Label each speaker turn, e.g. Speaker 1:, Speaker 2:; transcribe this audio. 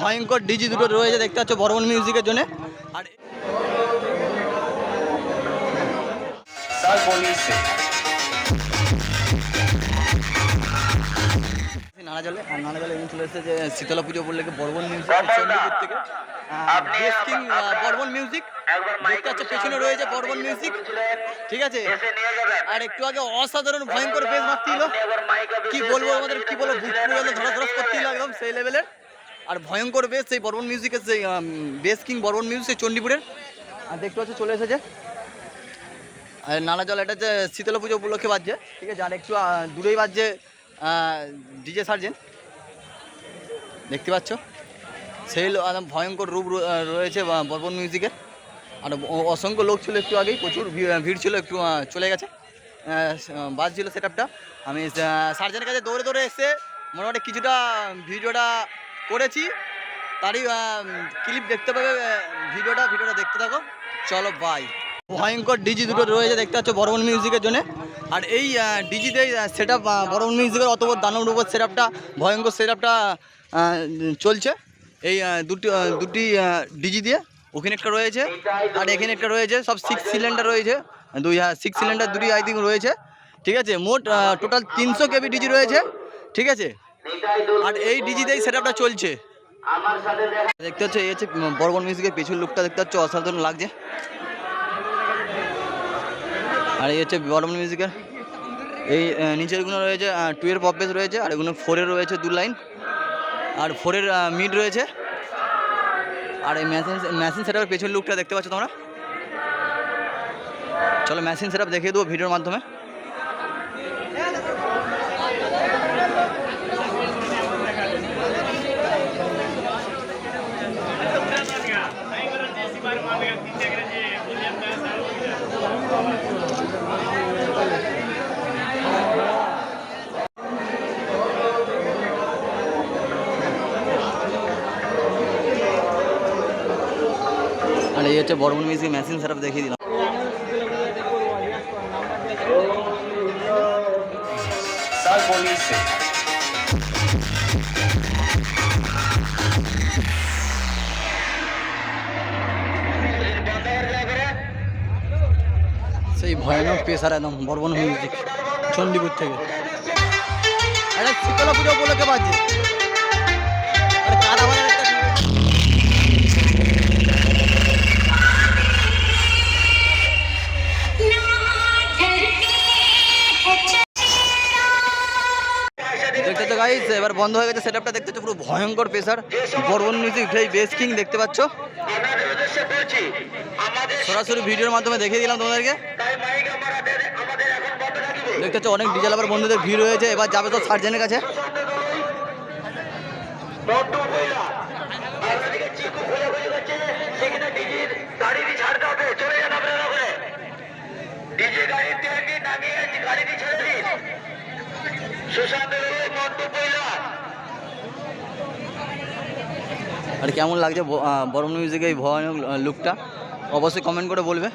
Speaker 1: ভয়ঙ্কর ডিজি দুটো রয়েছে দেখতে পাচ্ছ বর্মন মিউজিকের জন্য। আর
Speaker 2: Sal Police.
Speaker 1: নানা জলে আর নানা জলে এখানে চলে এসেছে যে শীতলা পুজো বললে মিউজিক থেকে। মিউজিক দেখতে পাচ্ছ পেছনে রয়েছে মিউজিক ঠিক আছে? আর একটু আগে অসাধারণ ভয়ঙ্কর বেশ মারছিল কি বলব আমাদের কি বলব বুক পুরো একদম ধরা ধরা করতেই একদম সেই লেভেলের আর ভয়ঙ্কর বেশ সেই বর্মন মিউজিকের সেই বেস কিং বর্মন মিউজিক সেই চণ্ডীপুরের। আর দেখতে পাচ্ছ, চলে এসেছে। আর নালা জল, এটা যে শীতলা পুজো উপলক্ষে বাজছে, ঠিক আছে? আর একটু দূরেই বাজছে ডিজে সার্জেন দেখতে পাচ্ছ? সেই ভয়ঙ্কর রূপ রয়েছে বা- বর্মন মিউজিকের আর অসংখ্য লোক ছিল একটু আগেই, প্রচুর ভিড় ছিল, একটু চলে গেছে। বাস ছিল সেট আমি সার্জেনের কাছে দৌড়ে দৌড়ে এসে মোটামুটি কিছুটা ভিডিওটা করেছি। তারই ক্লিপ দেখতে পাবে ভিডিওটা ভিডিওটা দেখতে থাকো। চলো বাই ভয়ঙ্কর ডিজি দুটো রয়েছে, দেখতে পাচ্ছ বর্মন মিউজিকের জন্য। আর এই ডিজিতে সেট আপ বর্মন মিউজিকের অত দানব রূপের সেট আপটা ভয়ঙ্কর সেট আপটা চলছে। এই দুটি দুটি ডিজি দিয়ে ওখানে একটা রয়েছে, আর এখানে একটা রয়েছে, সব সিক্স সিলিন্ডার রয়েছে। দুই সিক্স সিলিন্ডার দুটি আই থিঙ্ক রয়েছে। ঠিক আছে, মোট টোটাল তিনশো কেবি ডিজি রয়েছে। ঠিক আছে আর এই ডিজিতেই সেট আপটা চলছে।
Speaker 2: আমার সাথে
Speaker 1: দেখতে হচ্ছে এই হচ্ছে বর্মন মিউজিকের পিছুর লুকটা দেখতে হচ্ছে অসাধারণ লাগছে। আর এই হচ্ছে বর্মন মিউজিকের এই নিচেরগুলো রয়েছে টুয়ের পপেস রয়েছে আর এগুলো ফোরের রয়েছে দু লাইন আর ফোরের মিড রয়েছে। আর এই মেশিন মেশিন সেটআপের পেছন লুকটা দেখতে পাচ্ছ তোমরা? চলো মেশিন সেটআপ দেখিয়ে দেবো ভিডিওর মাধ্যমে। আর এই হচ্ছে বর্মন মিউজিক মেশিন সেটআপ দেখিয়ে দিলাম
Speaker 2: Sal
Speaker 1: ভয়ানক পেশার একদম বর্বন মিউজিক চণ্ডীপুর থেকে। এটা শীতলা পুজো উপলক্ষে বাজছে। একটা দেখতে তো গাইস এবার বন্ধ হয়ে গেছে সেটআপটা দেখতে তো পুরো ভয়ঙ্কর পেশার বর্বন মিউজিক সেই বেস কিং দেখতে পাচ্ছ।
Speaker 2: আপনাদের উদ্দেশ্যে বলছি আমাদের
Speaker 1: সরাসরি ভিডিওর মাধ্যমে দেখিয়ে দিলাম তোমাদেরকে। দেখতে পাচ্ছ, অনেক ডিজেল আবার বন্ধুদের ভিড় হয়েছে এবার যাবে তো সার্জেনের কাছে। আর কেমন লাগছে বরম মিউজিকের এই ভয়ানক লুকটা অবশ্যই কমেন্ট করে বলবে।